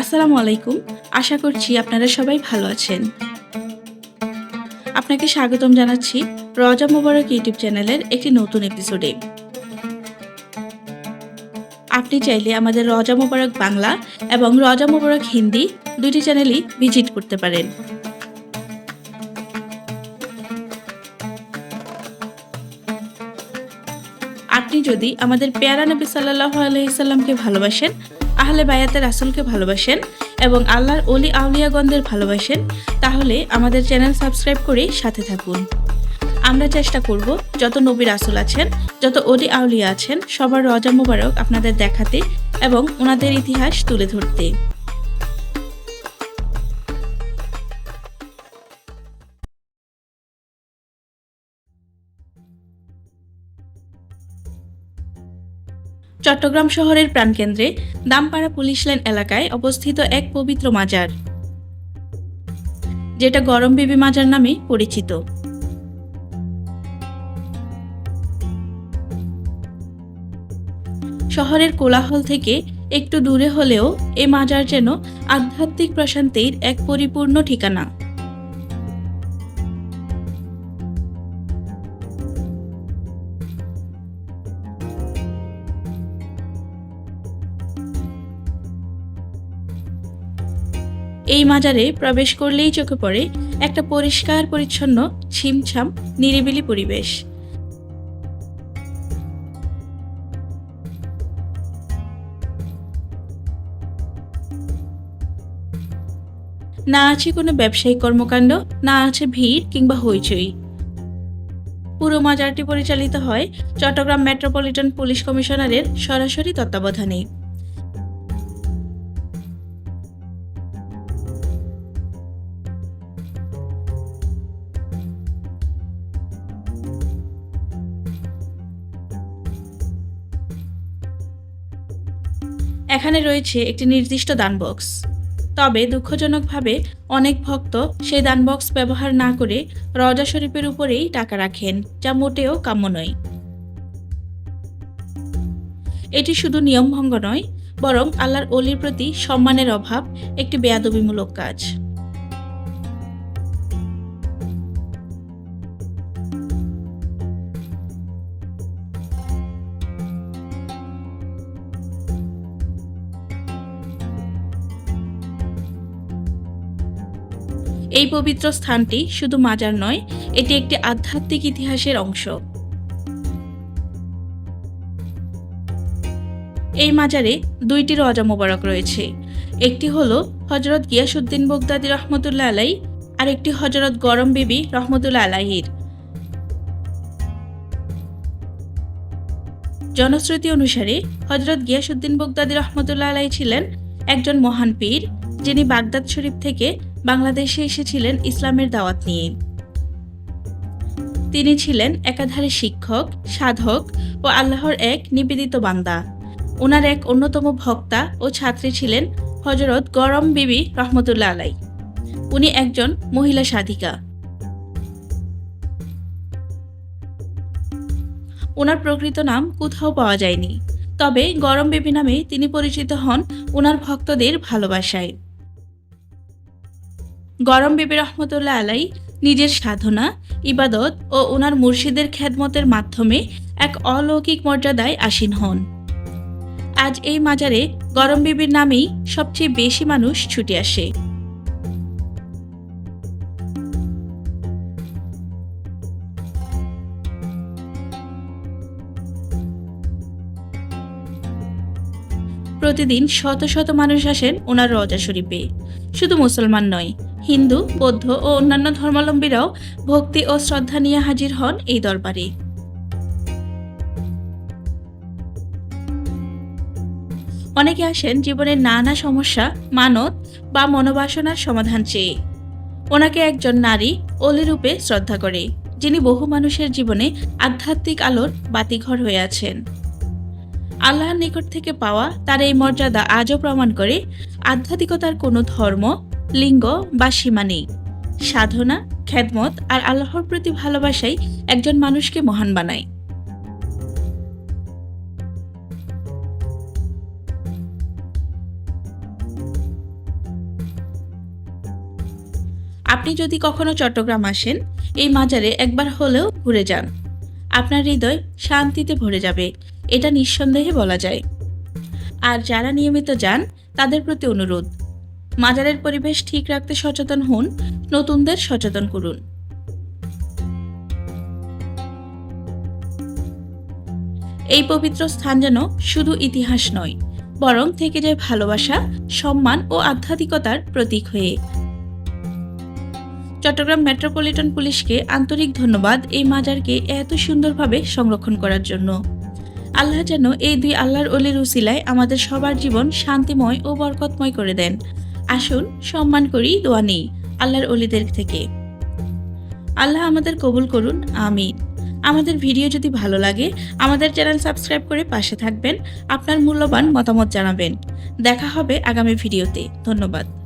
আসসালামু আলাইকুম। আশা করছি আপনারা সবাই ভালো আছেন। আপনাকে স্বাগতম জানাচ্ছি রজা মোবারক ইউটিউব চ্যানেলের একটি নতুন এপিসোডে আপনি চাইলে আমাদের রজা মোবারক বাংলা এবং রজা মোবারক হিন্দি দুইটি চ্যানেলই ভিজিট করতে পারেন। আপনি যদি আমাদের পেয়ারা নবী সাল্লাহ আলহিসাল্লামকে ভালোবাসেন আহলে বায়াতের রাসুলকে ভালোবাসেন এবং আল্লাহর অলি আউলিয়াগণদের ভালোবাসেন, তাহলে আমাদের চ্যানেল সাবস্ক্রাইব করে সাথে থাকুন। আমরা চেষ্টা করব যত নবী রাসুল আছেন, যত অলি আউলিয়া আছেন, সবার রজা মোবারক আপনাদের দেখাতে এবং ওনাদের ইতিহাস তুলে ধরতে। চট্টগ্রাম শহরের প্রাণকেন্দ্রে দামপাড়া পুলিশ লাইন এলাকায় অবস্থিত এক পবিত্র মাজার, যেটা গরম বিবি মাজার নামে পরিচিত। শহরের কোলাহল থেকে একটু দূরে হলেও এ মাজার যেন আধ্যাত্মিক প্রশান্তির এক পরিপূর্ণ ঠিকানা। এই মাজারে প্রবেশ করলেই চোখে পড়ে একটা পরিষ্কার, পরিচ্ছন্ন, ছিমছাম, নিরিবিলি পরিবেশ। না আছে কোনো ব্যবসায়িক কর্মকাণ্ড, না আছে ভিড় কিংবা হইচই। পুরো মাজারটি পরিচালিত হয় চট্টগ্রাম মেট্রোপলিটন পুলিশ কমিশনারের সরাসরি তত্ত্বাবধানে এখানে রয়েছে একটি নির্দিষ্ট দান বক্স তবে দুঃখজনকভাবে অনেক ভক্ত সেই দান বক্স ব্যবহার না করে রজা শরীফের উপরেই টাকা রাখেন, যা মোটেও কাম্য নয়। এটি শুধু নিয়মভঙ্গ নয়, বরং আল্লাহর অলির প্রতি সম্মানের অভাব একটি বেয়াদবিমূলক কাজ। এই পবিত্র স্থানটি শুধু মাজার নয়, এটি একটি আধ্যাত্মিক ইতিহাসের অংশ। এই মাজারে দুইটি রজা মোবারক রয়েছে। একটি হল হজরত গিয়াসুদ্দিন বগদাদি রহমতুল্লাহ আলাই আর একটি হজরত গরম বিবি রহমতুল্লাহ আলাহির জনশ্রুতি অনুসারে হজরত গিয়াসুদ্দিন বগদাদি রহমতুল্লাহ আলাই ছিলেন একজন মহান পীর যিনি বাগদাদ শরীফ থেকে বাংলাদেশে এসেছিলেন ইসলামের দাওয়াত নিয়ে। তিনি ছিলেন একাধারে শিক্ষক, সাধক ও আল্লাহর এক নিবেদিত বান্দা। ওনার এক অন্যতম ভক্তা ও ছাত্রী ছিলেন হজরত গরম বিবি রহমতুল্লাহ আলাই। উনি একজন মহিলা সাধিকা। ওনার প্রকৃত নাম কোথাও পাওয়া যায়নি। তবে গরম বেবি নামে তিনি পরিচিত হন ওনার ভক্তদের ভালোবাসায়। গরম বিবি রহমতুল্লাহ আলাই নিজের সাধনা, ইবাদত ও ওনার মুর্শিদের খ্যাদমতের মাধ্যমে এক অলৌকিক মর্যাদায় আসীন হন। আজ এই মাজারে গরম বিবির নামেই সবচেয়ে বেশি মানুষ ছুটে আসে। প্রতিদিন শত শত মানুষ আসেন ওনার রজা শরীফে। শুধু মুসলমান নয় হিন্দু, বৌদ্ধ ও অন্যান্য ধর্মাবলম্বীরাও ভক্তি ও শ্রদ্ধা নিয়ে হাজির হন এই দরবারে। অনেকে আসেন জীবনের নানা সমস্যা, মানত বা মনোবাসনার সমাধান চেয়ে। ওনাকে একজন নারী অলি রূপে শ্রদ্ধা করে, যিনি বহু মানুষের জীবনে আধ্যাত্মিক আলোর বাতিঘর হয়ে আছেন। আল্লাহর নিকট থেকে পাওয়া তার এই মর্যাদা আজও প্রমাণ করে আধ্যাত্মিকতার কোনো ধর্ম লিঙ্গ বা সীমা নেই। সাধনা খ্যাদমত আর আল্লাহর প্রতি ভালোবাসাই একজন মানুষকে মহান বানায়। আপনি যদি কখনো চট্টগ্রাম আসেন, এই মাজারে একবার হলেও ঘুরে যান। আপনার হৃদয় শান্তিতে ভরে যাবে, এটা নিঃসন্দেহে বলা যায়। আর যারা নিয়মিত যান, তাদের প্রতি অনুরোধ। মাজারের পরিবেশ ঠিক রাখতে সচেতন হন, নতুনদের সচেতন করুন। এই পবিত্র স্থান যেন শুধু ইতিহাস নয়, বরং থেকে যায় ভালোবাসা, সম্মান ও আধ্যাত্মিকতার প্রতীক হয়ে। চট্টগ্রাম মেট্রোপলিটন পুলিশকে আন্তরিক ধন্যবাদ এই মাজারকে এত সুন্দরভাবে সংরক্ষণ করার জন্য। আল্লাহ যেন এই দুই আল্লাহর অলির উসিলায় আমাদের সবার জীবন শান্তিময় ও বরকতময় করে দেন। আসুন, সম্মান করি, দোয়া নেই আল্লাহর অলিদের থেকে। আল্লাহ আমাদের কবুল করুন, আমিন। আমাদের ভিডিও যদি ভালো লাগে, আমাদের চ্যানেল সাবস্ক্রাইব করে পাশে থাকবেন, আপনার মূল্যবান মতামত জানাবেন। দেখা হবে আগামী ভিডিওতে, ধন্যবাদ।